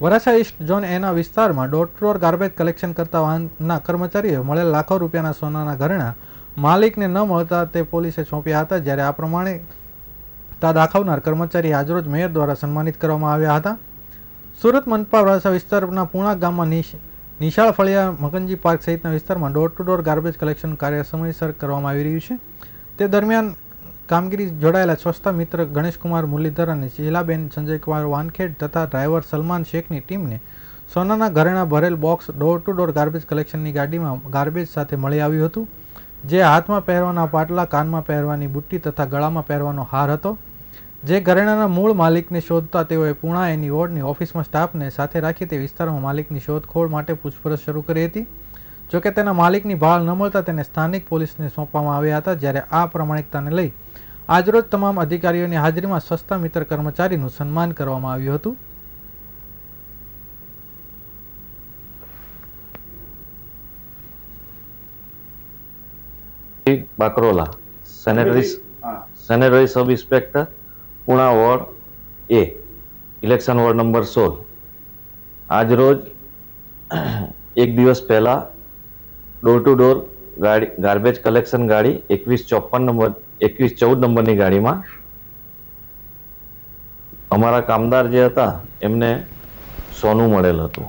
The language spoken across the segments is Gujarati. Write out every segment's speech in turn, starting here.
વરાછા ઈસ્ટ ઝોન એના વિસ્તારમાં ડોર ગાર્બેજ કલેક્શન કરતા વાહનના કર્મચારીએ મળેલ લાખો રૂપિયાના સોનાના ઘરેણા માલિકને ન મળતા તે પોલીસે સોંપ્યા હતા, જ્યારે આ પ્રમાણે તા દાખવનાર કર્મચારી આજરોજ મેયર દ્વારા સન્માનિત કરવામાં આવ્યા હતા. સુરત મનપા વરાછા વિસ્તારના પૂણા ગામમાં નિશ- નિશાળ ફળિયા મગનજી પાર્ક સહિતના વિસ્તારમાં door to door garbage collection કાર્ય સમયસર કરવામાં આવી રહ્યું છે. તે દરમિયાન કામગીરી જોડાયેલા સ્વસ્થ મિત્ર ગણેશકુમાર મુરલીધર અને શીલાબેન સંજયકુમાર વાનખેડ તથા ડ્રાઈવર સલમાન શેખની ટીમને સોનાના ઘરેણા ભરેલ box door to door garbage કલેક્શનની ગાડીમાં ગાર્બેજ સાથે મળી આવ્યું હતું, જે હાથમાં પહેરવાના પાટલા, કાનમાં પહેરવાની બુટ્ટી તથા ગળામાં પહેરવાનો હાર હતો. જે ઘરેણાના મૂળ માલિકને શોધતા તેઓએ પૂણા એની વોર્ડની ઓફિસમાં સ્ટાફને સાથે રાખી તે વિસ્તારમાં માલિકની શોધખોળ માટે પૂછપરછ શરૂ કરી હતી. જોકે તેના માલિકની ભાળ ન મળતા તેને સ્થાનિક પોલીસને સોંપવામાં આવ્યા હતા, જ્યારે આ પ્રમાણિકતાને લઈ આજરોજ તમામ અધિકારીઓની હાજરીમાં સ્વચ્છતા મિત્ર કર્મચારીનું સન્માન કરવામાં આવ્યું હતું. Bakrola. Sanitary sanitary sub inspector, Puna ward A, election ward number સોળ. આજ રોજ એક દિવસ પહેલા, ડોર ટુ ડોર ગાડી ગાર્બેજ કલેક્શન ગાડી, એકવીસ ચોપન નંબર, એકવીસ ચૌદ નંબરની ગાડીમાં અમારા કામદાર જે હતા, એમને સોનું મળેલ હતું.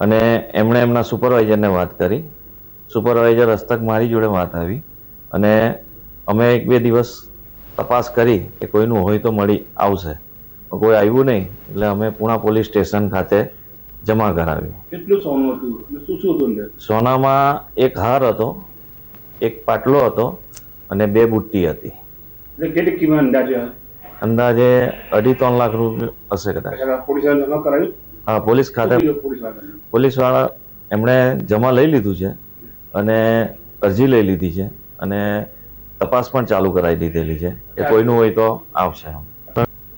અને એમણે એમના સુપરવાઇઝરને વાત કરી. સુપરવાઇઝર હસ્તક મારી જોડે વાત આવી. અને અમે એક બે દિવસ તપાસ કરી કે કોઈનું હોય તો મળી આવશે. કોઈ આવ્યું નહીં. એટલે અમે પૂણા પોલીસ સ્ટેશન ખાતે જમા કરાવ્યું કેટલું સોનું હતું? શું શું હતું સોનામાં એક હાર હતો એક પાટલો હતો અને બે બુટ્ટી હતી. કેટલી કિંમત અંદાજે અંદાજે અઢી ત્રણ લાખ રૂપિયા હશે કદાચ. હા પોલીસ ખાતે પોલીસવાળા એમણે જમા લઈ લીધું છે અને અરજી લઈ લીધી છે અને તપાસ પણ ચાલુ કરાવી દીધેલી છે. એ કોઈનું હોય તો આવશે. એમ